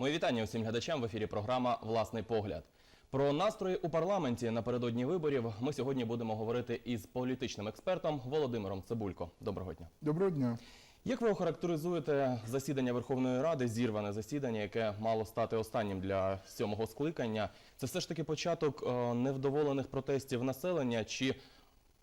Мої вітання усім глядачам в ефірі програма Власний погляд. Про настрої у парламенті напередодні виборів ми сьогодні будемо говорити із політичним експертом Володимиром Цибулько. Доброго дня. Доброго дня. Як ви охарактеризуєте засідання Верховної Ради, зірване засідання, яке мало стати останнім для сьомого скликання? Це все ж таки початок е, невдоволених протестів населення чи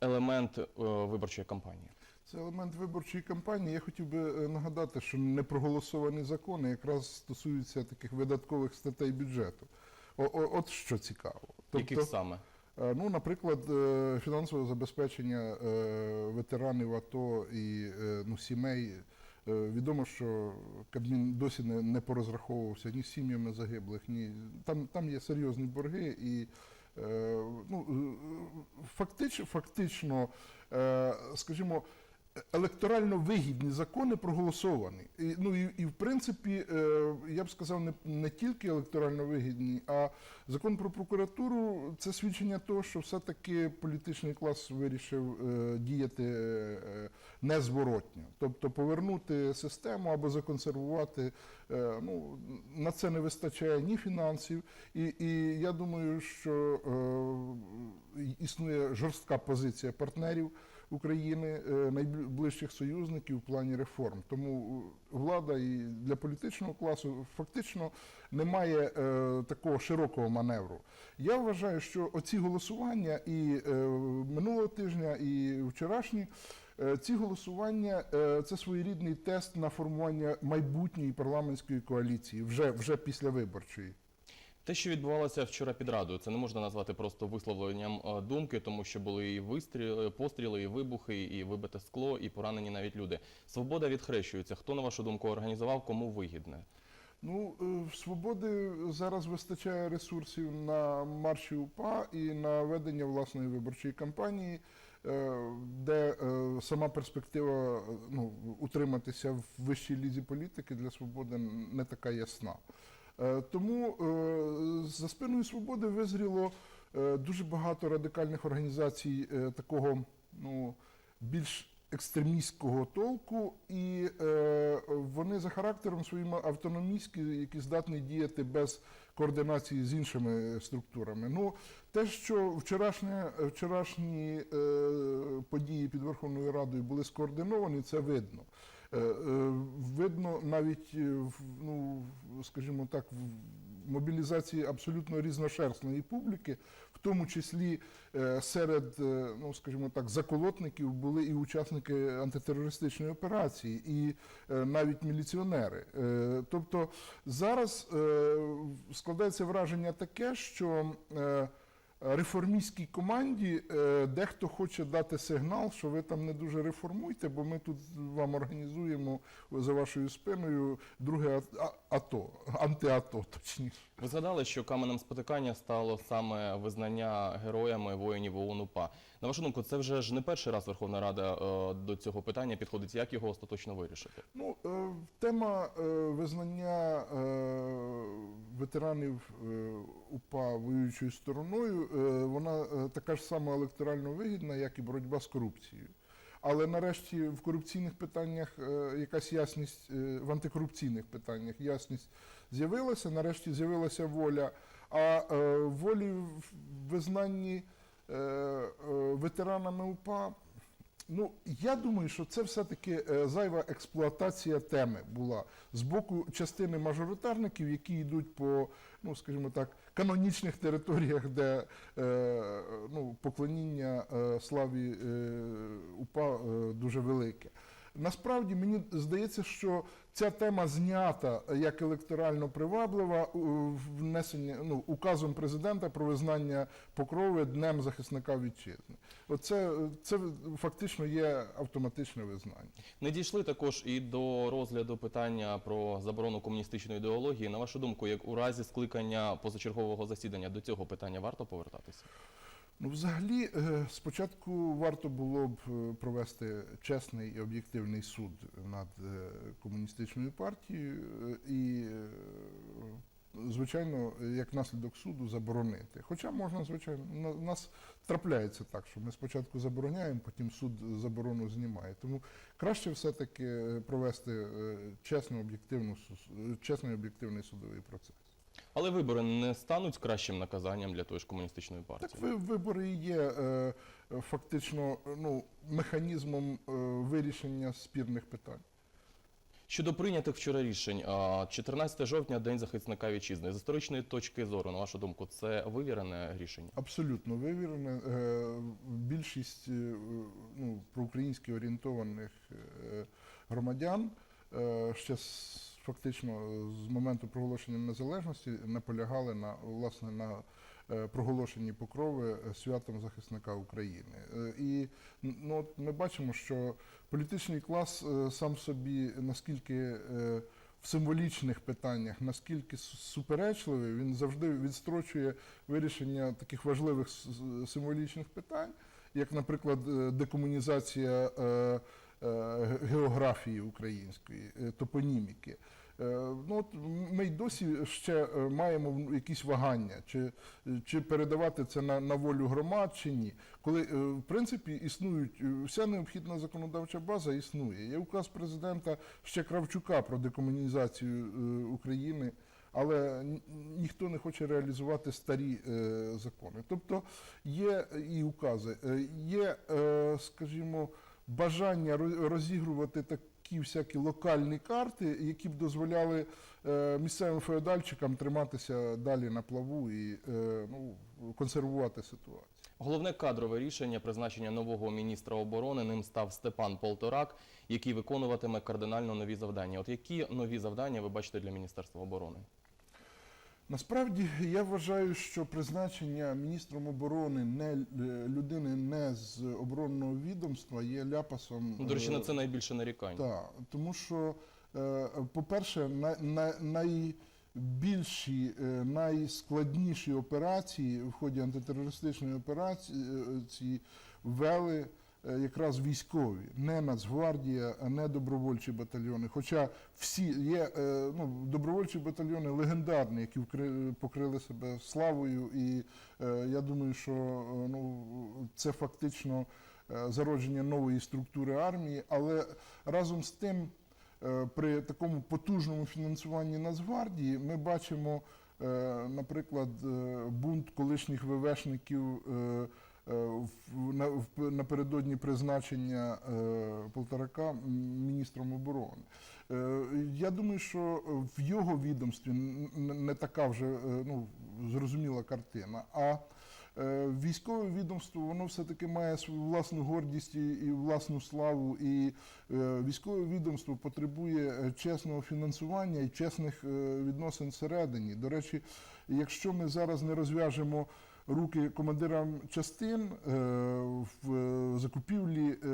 елемент е, виборчої кампанії? Це елемент виборчої кампанії. Я хотів би е, нагадати, що непроголосовані закони якраз стосуються таких видаткових статей бюджету. О, о, от що цікаво. Яких саме? е, ну, наприклад, е, фінансове забезпечення ветеранів АТО і ну, сімей. Відомо, що Кабмін досі не, не порозраховувався ні з сім'ями загиблих, ні там, там є серйозні борги і. Ну, фактич, фактично, е, скажімо, електорально вигідні закони проголосовані. І, ну, і, і в принципі, е, я б сказав, не, не тільки електорально вигідні, а закон про прокуратуру це свідчення того, що все-таки політичний клас вирішив е, діяти е, незворотньо. Тобто повернути систему або законсервувати. Е, ну, на це не вистачає ні фінансів, і, і я думаю, що е, існує жорстка позиція партнерів. України е, найближчих союзників в плані реформ. Тому е, влада і для політичного класу фактично немає е, такого широкого маневру. Я вважаю, що оці голосування і минулого тижня, і вчорашні. Ці голосування це своєрідний тест на формування майбутньої парламентської коаліції вже, вже після виборчої. Те, що відбувалося вчора під радою, це не можна назвати просто висловленням е, думки, тому що були і вистріли, постріли, і вибухи, і вибите скло, і поранені навіть люди. Свобода відхрещується. Хто на вашу думку організував, кому вигідне? Ну, е, в свободи зараз вистачає ресурсів на марші УПА і на ведення власної виборчої кампанії, е, де е, сама перспектива е, ну, утриматися в вищій лізі політики для свободи не така ясна. Е, Тому е, за спиною свободи визріло е, дуже багато радикальних організацій такого ну, більш екстремістського толку, і вони за характером своїм автономістські, які здатні діяти без координації з іншими структурами. Ну, те, що вчорашні, вчорашні події під Верховною Радою були скоординовані, це видно. Е, е, видно навіть, е, ну, скажімо так, в мобілізації абсолютно різношерстної публіки, в тому числі серед, ну скажімо так, заколотників були і учасники антитерористичної операції, і навіть міліціонери. Тобто зараз складається враження таке, що реформістській команді е, дехто хоче дати сигнал, що ви там не дуже реформуйте, бо ми тут вам організуємо за вашою спиною друге АТО, антиато, точніше. Ви згадали, що каменем спотикання стало саме визнання героями воїнів ОУН УПА. На вашу думку, це вже ж не перший раз Верховна Рада е, до цього питання підходить. Як його остаточно вирішити? Ну, е, тема е, визнання ветеранів УПА воюючою стороною, вона така ж сама електорально вигідна, як і боротьба з корупцією. Але нарешті в корупційних питаннях якась ясність, в антикорупційних питаннях ясність з'явилася, нарешті з'явилася воля. А е, волі в визнанні е, е, ветеранами УПА Ну, я думаю, що це все-таки е, зайва експлуатація теми була з боку частини мажоритарників, які йдуть по, ну скажімо так, канонічних територіях, де е, ну, поклоніння е, славі е, УПА е, дуже велике. Насправді мені здається, що ця тема знята як електорально приваблива внесення ну, указом президента про визнання покрови днем захисника вітчизни. Оце це фактично є автоматичне визнання. Не дійшли також і до розгляду питання про заборону комуністичної ідеології. На вашу думку, як у разі скликання позачергового засідання до цього питання варто повертатися? Ну, взагалі, е, спочатку варто було б е, провести чесний і об'єктивний суд над е, комуністичною партією і звичайно, як наслідок суду заборонити. Хоча можна, звичайно, у нас трапляється так, що ми спочатку забороняємо, потім суд заборону знімає. Тому краще все-таки провести чесний об'єктивний судовий процес. Але вибори не стануть кращим наказанням для тої ж комуністичної партії. Так ви- вибори є е, е, фактично е, ну, механізмом е, вирішення спірних питань. Щодо прийнятих вчора рішень, 14 жовтня День захисника вітчизни. З історичної точки зору, на вашу думку, це вивірене рішення? Абсолютно вивірене. Е, Більшість ну, проукраїнськи орієнтованих громадян ще з- фактично з моменту проголошення незалежності наполягали на власне на е, проголошенні покрови е, святом захисника України. Е, І ну, от ми бачимо, що політичний клас е, сам собі наскільки е, в символічних питаннях, наскільки суперечливий, він завжди відстрочує вирішення таких важливих символічних питань, як, наприклад, е, декомунізація е, е, географії української, е, топоніміки. Е, Ну, от ми й досі ще е, маємо якісь вагання, чи, чи передавати це на, на волю громад, чи ні. Коли, е, в принципі, існують е, вся необхідна законодавча база існує. Є указ президента ще Кравчука про декомунізацію е, України, але ніхто не хоче реалізувати старі е, закони. Тобто є і укази, е, є, е, скажімо, бажання ро- розігрувати такі всякі локальні карти, які б дозволяли е, місцевим феодальчикам триматися далі на плаву і е, ну, консервувати ситуацію. Головне кадрове рішення призначення нового міністра оборони ним став Степан Полторак, який виконуватиме кардинально нові завдання. От які нові завдання ви бачите для Міністерства оборони? Насправді я вважаю, що призначення міністром оборони не е, людини не з оборонного відомства є ляпасом. Ну, до речі, е, на це найбільше нарікань. Так, тому що, е, по-перше, на, на, найбільші, найскладніші операції в ході антитерористичної операції ці вели якраз військові, не Нацгвардія, не добровольчі батальйони. Хоча всі є е, ну, добровольчі батальйони легендарні, які покрили себе славою, і е, я думаю, що е, ну, це фактично е, зародження нової структури армії, але разом з тим, е, при такому потужному фінансуванні Нацгвардії ми бачимо, е, наприклад, е, бунт колишніх ВВшників е, е, напередодні призначення е, Полторака міністром оборони. Е, Я думаю, що в його відомстві не така вже е, ну, зрозуміла картина. А е, військове відомство воно все-таки має свою власну гордість і, власну славу. І е, військове відомство потребує е, чесного фінансування і чесних е, відносин всередині. До речі, якщо ми зараз не розв'яжемо руки командирам частин е, в закупівлі, е,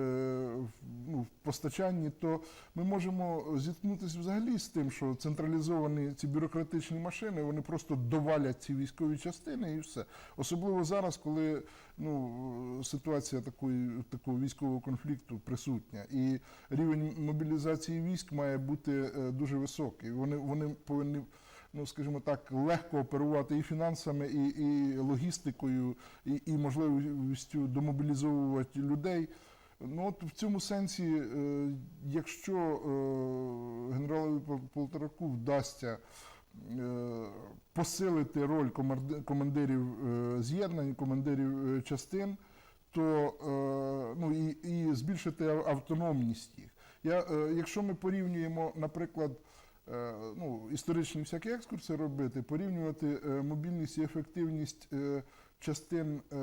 в, ну, постачанні, то ми можемо зіткнутися взагалі з тим, що централізовані ці бюрократичні машини вони просто довалять ці військові частини і все. Особливо зараз, коли ну, ситуація такої, такого військового конфлікту присутня, і рівень мобілізації військ має бути е, дуже високий. Вони, вони повинні. Ну, скажімо так, легко оперувати і фінансами, і, і логістикою, і, і можливістю домобілізовувати людей. Ну от в цьому сенсі, е, якщо е, генералові Полтораку вдасться е, посилити роль командирів з'єднань, командирів частин, то ну, і, і збільшити автономність їх. Я, якщо ми порівнюємо, наприклад, ну, історичні всякі екскурси робити, порівнювати е, мобільність і ефективність е, частин е,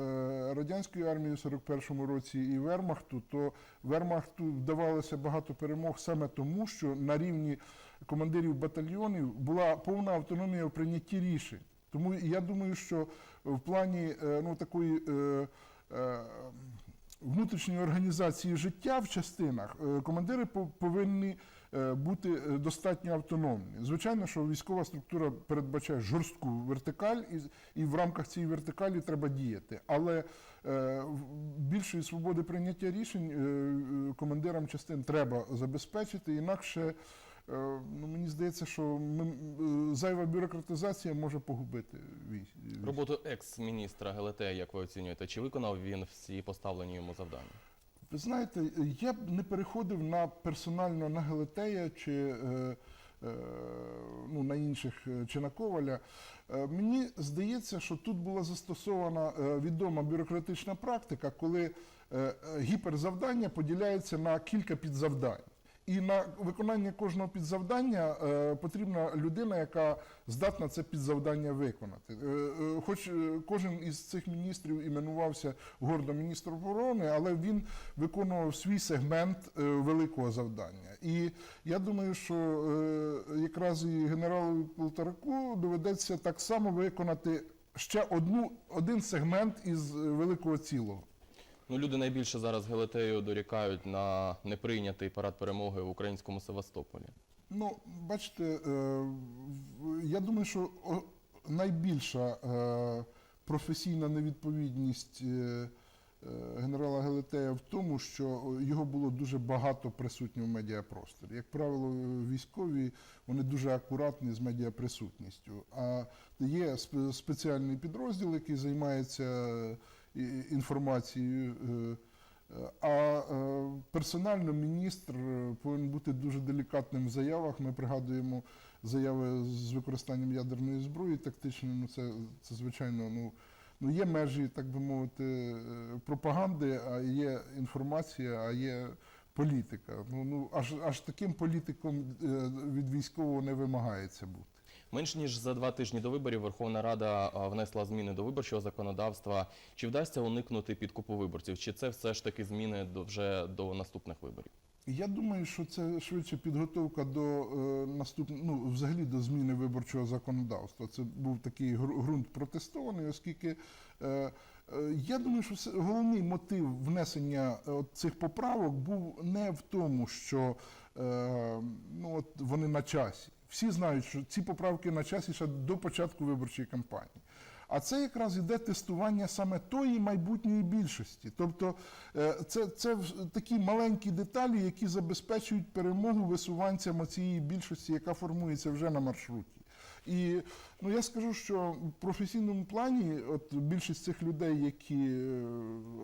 радянської армії у 41-му році і Вермахту, то Вермахту вдавалося багато перемог саме тому, що на рівні командирів батальйонів була повна автономія в прийнятті рішень. Тому я думаю, що в плані е, ну, такої е, е, внутрішньої організації життя в частинах е, командири по- повинні е, бути е, достатньо автономні. Звичайно, що військова структура передбачає жорстку вертикаль, і, і в рамках цієї вертикалі треба діяти. Але е, більшої свободи прийняття рішень е, е, командирам частин треба забезпечити, інакше. е, ну, мені здається, що ми, е, зайва бюрократизація може погубити військ. Роботу екс-міністра ГЛТ, як ви оцінюєте, чи виконав він всі поставлені йому завдання? Ви знаєте, я б не переходив на персонально на Гелетея чи е, е, ну, на інших е, чи на Коваля. Е, мені здається, що тут була застосована е, відома бюрократична практика, коли е, гіперзавдання поділяється на кілька підзавдань. І на виконання кожного підзавдання е, потрібна людина, яка здатна це підзавдання виконати. Е, е, хоч е, кожен із цих міністрів іменувався гордо міністр оборони, але він виконував свій сегмент е, великого завдання. І я думаю, що е, якраз і генералу Полтораку доведеться так само виконати ще одну, один сегмент із е, великого цілого. Ну, люди найбільше зараз ГЛТю дорікають на неприйнятий парад перемоги в українському Севастополі. Ну, бачите, е, я думаю, що найбільша е, професійна невідповідність е, генерала Гелетея в тому, що його було дуже багато присутньо в медіапросторі. Як правило, військові вони дуже акуратні з медіаприсутністю. А є сп- спеціальний підрозділ, який займається інформацією. е, а е, персонально міністр е, повинен бути дуже делікатним в заявах. Ми пригадуємо заяви з використанням ядерної зброї тактичної. Ну це, це звичайно, ну, ну є межі, так би мовити, е, пропаганди, а є інформація, а є політика. Ну, ну аж, аж таким політиком е, від військового не вимагається бути. Менш ніж за два тижні до виборів Верховна Рада внесла зміни до виборчого законодавства. Чи вдасться уникнути підкупу виборців? Чи це все ж таки зміни вже до наступних виборів? Я думаю, що це швидше підготовка до е, наступного, ну взагалі до зміни виборчого законодавства. Це був такий ґрунт протестований, оскільки е, е, я думаю, що головний мотив внесення е, от цих поправок був не в тому, що е, ну, от вони на часі. Всі знають, що ці поправки на часі ще до початку виборчої кампанії. А це якраз іде тестування саме тої майбутньої більшості. Тобто е, це, це такі маленькі деталі, які забезпечують перемогу висуванцям цієї більшості, яка формується вже на маршруті. І ну я скажу, що в професійному плані, от більшість цих людей, які е,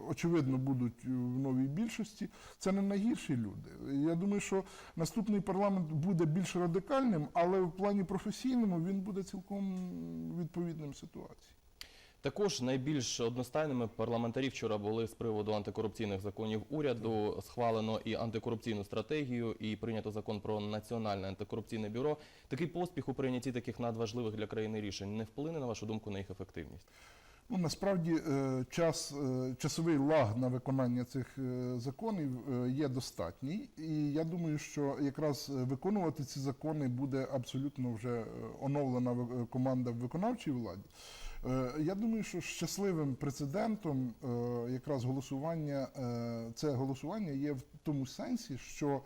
очевидно будуть в новій більшості, це не найгірші люди. Я думаю, що наступний парламент буде більш радикальним, але в плані професійному він буде цілком відповідним ситуації. Також найбільш одностайними парламентарі вчора були з приводу антикорупційних законів уряду. Схвалено і антикорупційну стратегію, і прийнято закон про національне антикорупційне бюро. Такий поспіх у прийнятті таких надважливих для країни рішень не вплине на вашу думку на їх ефективність. Ну, насправді е, час, е, часовий лаг на виконання цих е, законів є достатній. І я думаю, що якраз виконувати ці закони буде абсолютно вже оновлена команда в виконавчій владі. Е, Я думаю, що щасливим прецедентом е, якраз голосування, е, це голосування є в тому сенсі, що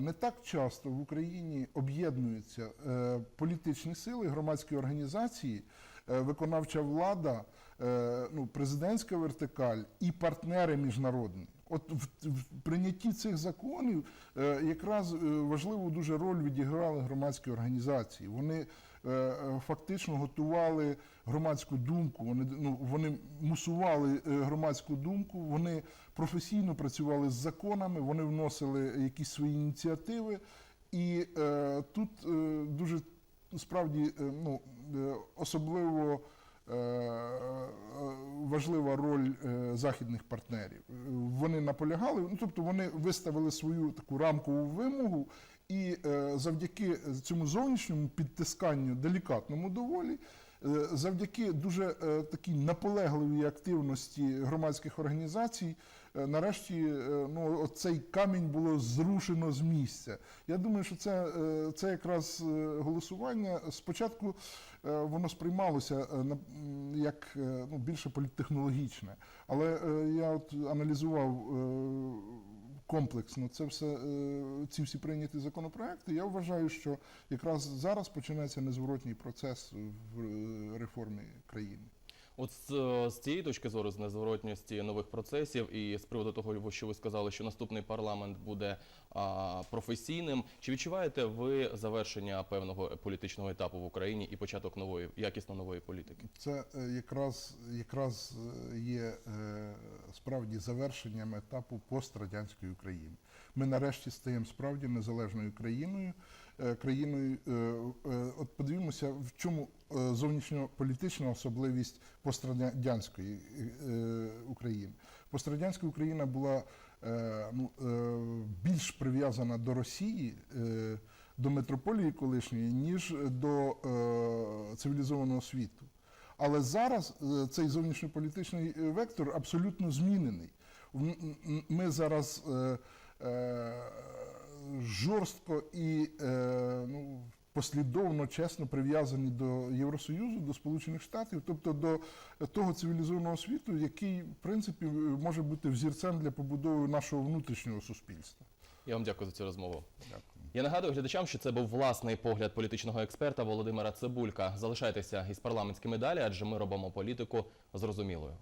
не так часто в Україні об'єднуються політичні сили, громадські організації, виконавча влада, ну, президентська вертикаль і партнери міжнародні. От в, прийнятті цих законів е, якраз е, важливу дуже роль відіграли громадські організації. Вони е, фактично готували громадську думку, вони, ну, вони мусували громадську думку, вони професійно працювали з законами, вони вносили якісь свої ініціативи. І е, тут е, дуже справді е, ну, особливо важлива роль е, західних партнерів. Е, Вони наполягали, ну тобто вони виставили свою таку рамкову вимогу, і е, завдяки цьому зовнішньому підтисканню, делікатному доволі, е, завдяки дуже е, такій наполегливій активності громадських організацій, е, нарешті е, ну, цей камінь було зрушено з місця. Я думаю, що це, е, це якраз е, голосування спочатку е, воно сприймалося е, як е, ну, більше політтехнологічне. Але е, я от аналізував е, комплексно це все, е, ці всі прийняті законопроекти. Я вважаю, що якраз зараз починається незворотній процес в е, реформі країни. От з, е, з цієї точки зору, з незворотності нових процесів, і з приводу того, що ви сказали, що наступний парламент буде а, професійним. Чи відчуваєте ви завершення певного політичного етапу в Україні і початок нової якісно нової політики? Це е, якраз, якраз е, є справді завершенням етапу пострадянської України. Ми нарешті стаємо справді незалежною країною. Е, країною е, е, от подивімося, в чому зовнішньополітична особливість пострадянської України. Пострадянська Україна була ну, більш прив'язана до Росії. До метрополії колишньої, ніж до цивілізованого світу. Але зараз цей зовнішньополітичний вектор абсолютно змінений. Ми зараз жорстко і е, ну, послідовно, чесно прив'язані до Євросоюзу, до Сполучених Штатів, тобто до того цивілізованого світу, який, в принципі, може бути взірцем для побудови нашого внутрішнього суспільства. Я вам дякую за цю розмову. Дякую. Я нагадую глядачам, що це був власний погляд політичного експерта Володимира Цибулька. Залишайтеся із парламентськими далі, адже ми робимо політику зрозумілою.